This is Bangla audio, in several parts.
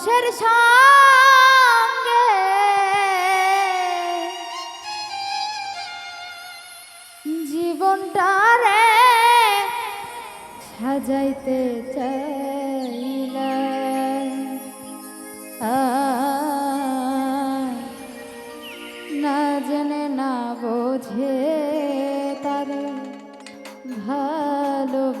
মানুষের সঙ্গে। জীবনটা রে সাজাইতে চাইলাম আয়, না জেনে না বোঝে তারে ভালোবাসিলাম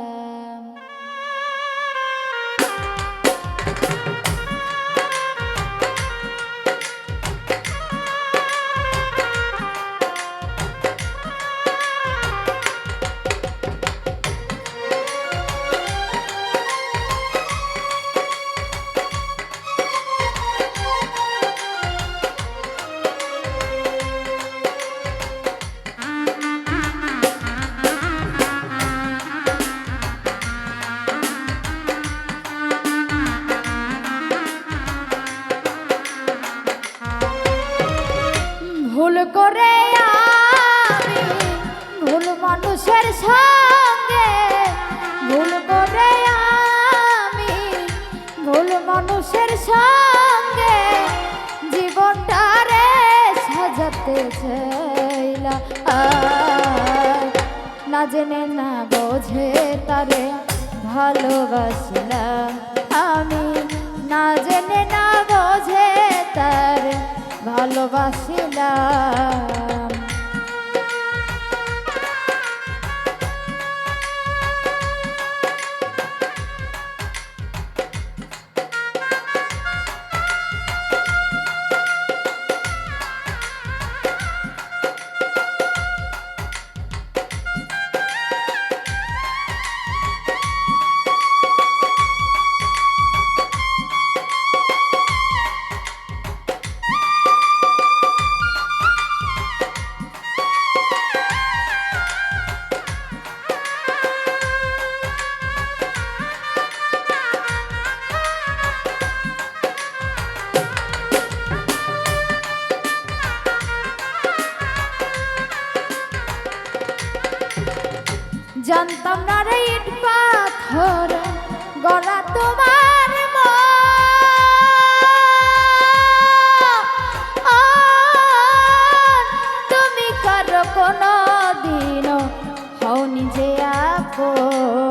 করে আমি ভুল মানুষের সঙ্গে। ভুল করে আমি ভুল মানুষের সঙ্গে। জীবনটা রে সাজাতে চাইলা না জেনে না বোঝে তারে ভালোবাসলাম আমি। না জেনে না বোঝে তারে ভালোবাসিলাম। জানতাম না রে ইট পাথর গড়া তোমার তুমি কর কোনো দিন হও নিজে আপন।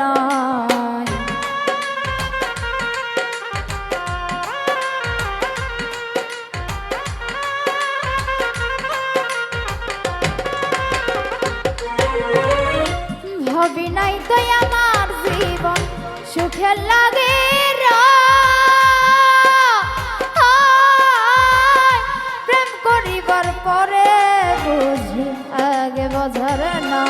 বোঝার নয় নাই তো আমার জীবন সুখের লাগে প্রেম করিবার পরে বুঝি আগে বোঝার না না।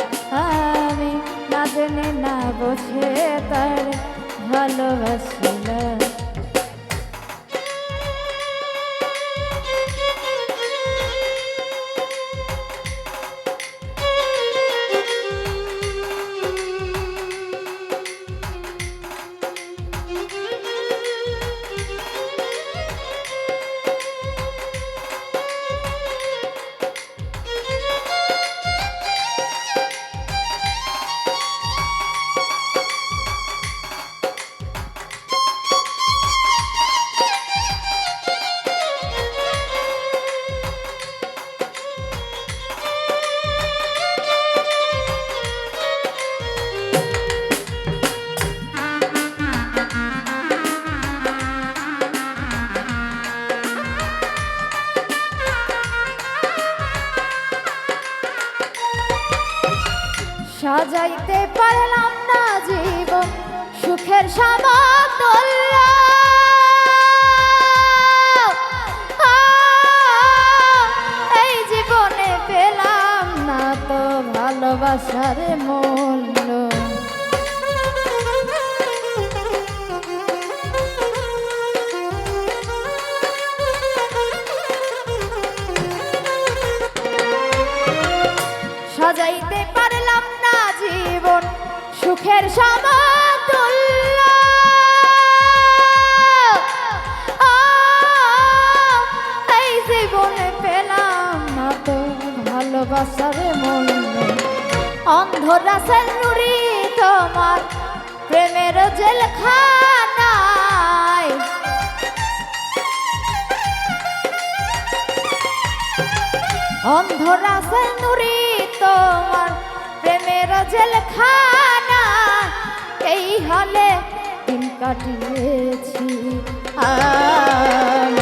সাজাইতে পারলাম না জীবন সুখের সমতুল্য। এই জীবনে পেলাম না তো ভালোবাসার মূল্য। সুখের সমতুল্য। এই জীবনে পেলাম না তো ভালোবাসার মূল্য। অন্ধ রাসেল নুরি তোমার প্রেমের জেলখানায়। অন্ধরা নুরি তোমার প্রেমের জেলখানা এই হলে দিন কাটিয়েছি। আর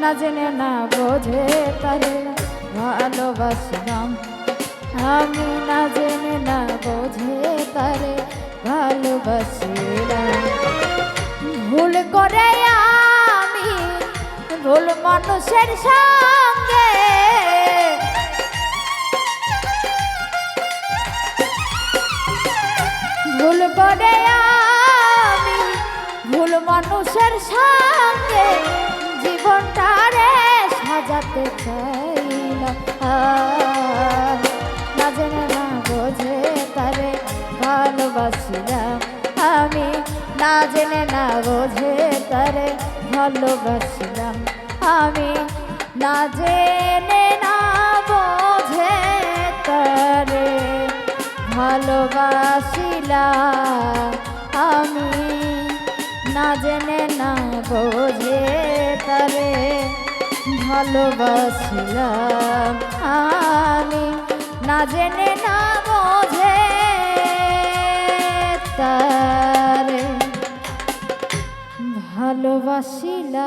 না জেনে না বোঝে তারে ভালোবাসলাম। আমি না জেনে না বোঝে তারে ভালোবাসলাম। ভুল করে আমি ভুল মানুষের সঙ্গে করে আমি ভুল মানুষের সঙ্গে জীবনটারে সাজাতে আর না জেনে না বোঝে তারে ভালোবাসিলাম আমি, না জেনে না বোঝে তারে ভালোবাসিলাম আমি, না জেনে না বোঝে তারে ভালোবাসিলাম আমি। না জেনে, না বোঝে তারে ভালোবাসিলাম আমি। না জেনে, না বোঝে তারে ভালোবাসিলাম।